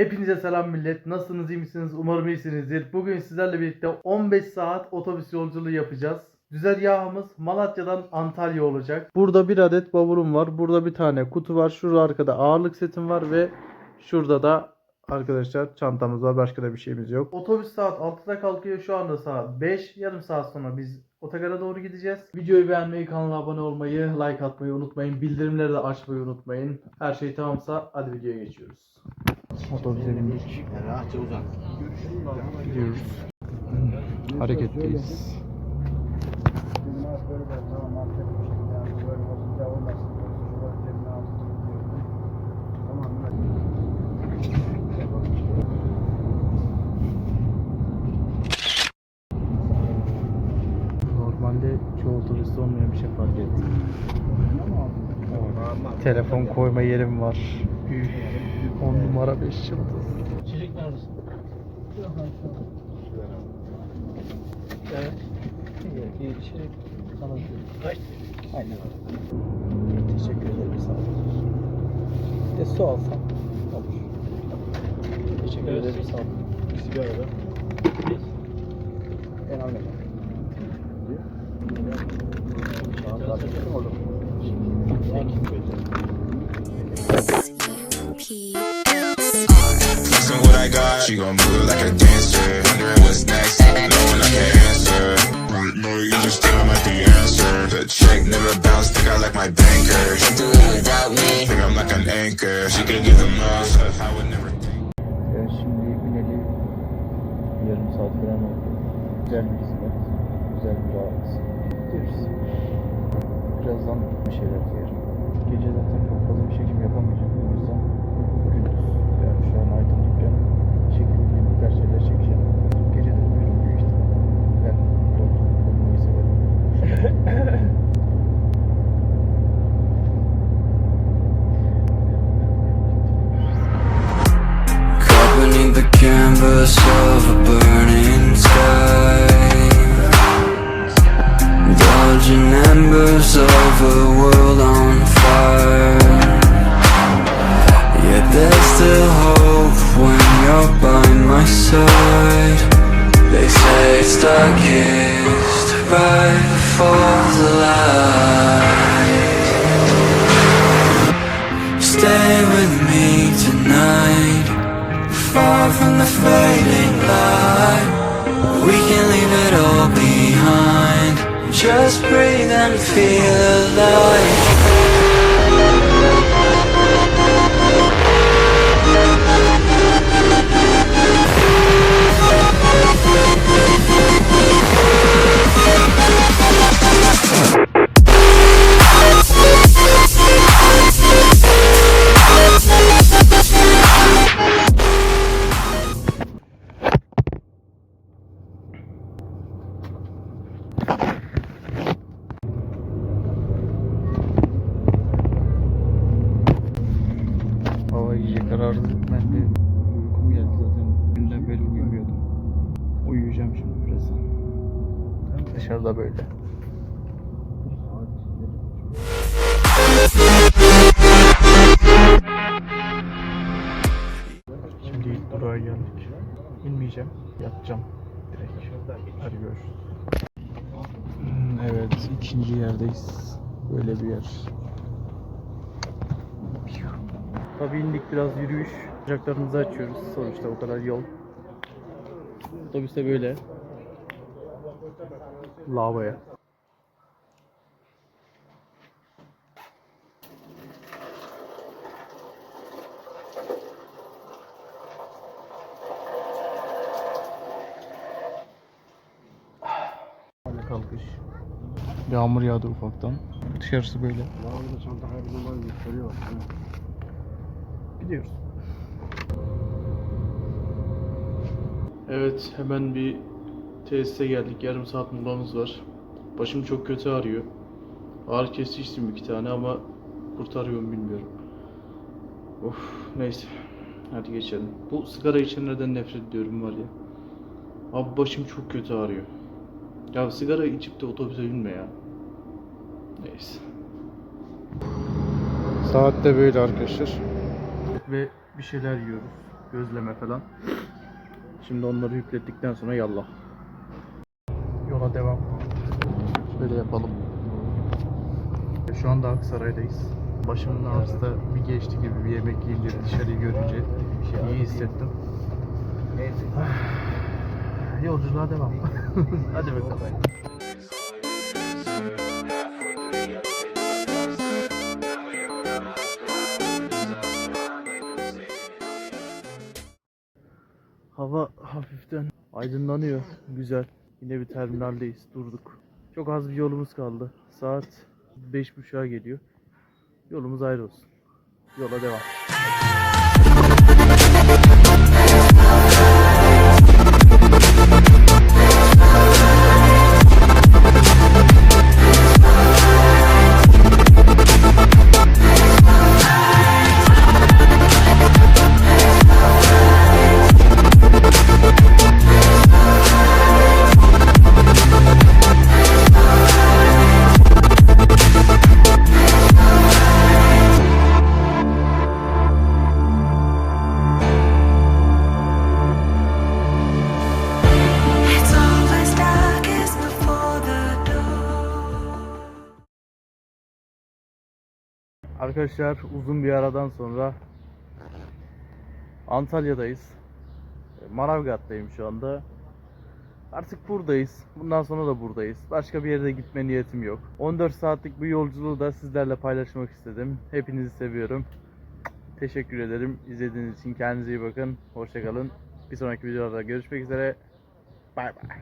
Hepinize selam millet. Nasılsınız, iyi misiniz? Umarım iyisinizdir. Bugün sizlerle birlikte 15 saat otobüs yolculuğu yapacağız. Güzergahımız Malatya'dan Antalya olacak. Burada bir adet bavulum var. Burada bir tane kutu var. Şurada arkada ağırlık setim var ve şurada da arkadaşlar çantamız var. Başka da bir şeyimiz yok. Otobüs saat 6'da kalkıyor. Şu anda saat 5. Yarım saat sonra biz otogara doğru gideceğiz. Videoyu beğenmeyi, kanala abone olmayı, like atmayı unutmayın. Bildirimleri de açmayı unutmayın. Her şey tamamsa hadi videoya geçiyoruz. Otobüse bindik. Rahatça uzan. Gidiyoruz. Hareketteyiz. Normalde çoğu otobüste olmayan bir şey fark ettim. Telefon koyma yerim var. Üf, 10 numara 5 yıldız. Çelik neredesin? Evet. İyi. Çelik kanadı. Kaç? Aynen. Teşekkür ederim. Sağ olun. Bir de su alsam olur. Teşekkür ederim. Sağ olun. Bir arada. Ben almayacağım. Şu Listen what I got. She gon' move like a dancer. Wondering what's next. Knowing I can't answer. You just staring at the answer. The check never bounced. Think I like my banker. She do it without me. Think I'm like an anchor. She can give them most. I would never think. Yarım saat falan oldu. Güzel bir hizmet, güzel bir rahat. Gidiyoruz. Birazdan bir şeyler yerim. Gece zaten çok fazla bir çekim yapamayacağım. Dodging embers of a world on fire. Yet there's still hope when you're by my side. They say it's darkest right before the light. Stay with me tonight. Far from the fading light. We can Just breathe and feel alive iyice karardı. Ben de uykum geldi zaten. Günden beri uyumuyordum. Uyuyacağım şimdi biraz. Dışarıda böyle. Şimdi durağa geldik. İnmeyeceğim. Yatacağım. Direkt. Hadi görüşürüz. Hmm, Evet, ikinci yerdeyiz. Böyle bir yer. Tabii indik biraz yürüyüş. Bacaklarımızı açıyoruz. Sonuçta o kadar yol. Otobüste böyle. Lavaboya. Hala kalkış. Yağmur yağdı ufaktan. Dışarısı böyle. Gidiyoruz. Evet hemen bir tesise geldik. Yarım saat molamız var. Başım çok kötü ağrıyor. Ağrı kesici içtim iki tane ama kurtarıyor mu bilmiyorum. Of neyse. Hadi geçelim. Bu sigara içenlerden nefret ediyorum var ya. Abi başım çok kötü ağrıyor. Ya sigara içip de otobüse binme ya. Neyse. Saat de böyle arkadaşlar. Ve bir şeyler yiyoruz. Gözleme falan. Şimdi onları yüklettikten sonra yallah. Yola devam. Şöyle yapalım. Şu anda Aksaray'dayız. Başımın ağrısı da bir geçti gibi bir yemek yiyince dışarıyı görünce iyi hissettim. Yolculuğa devam. Hadi bakalım. Hava hafiften aydınlanıyor. Güzel. Yine bir terminaldeyiz. Durduk. Çok az bir yolumuz kaldı. Saat 5.30'a geliyor. Yolumuz ayrı olsun. Yola devam. Arkadaşlar uzun bir aradan sonra Antalya'dayız. E, Manavgat'tayım şu anda. Artık buradayız. Bundan sonra da buradayız. Başka bir yere gitme niyetim yok. 14 saatlik bu yolculuğu da sizlerle paylaşmak istedim. Hepinizi seviyorum. Teşekkür ederim. İzlediğiniz için kendinize iyi bakın. Hoşçakalın. Bir sonraki videolarda görüşmek üzere. Bay bay.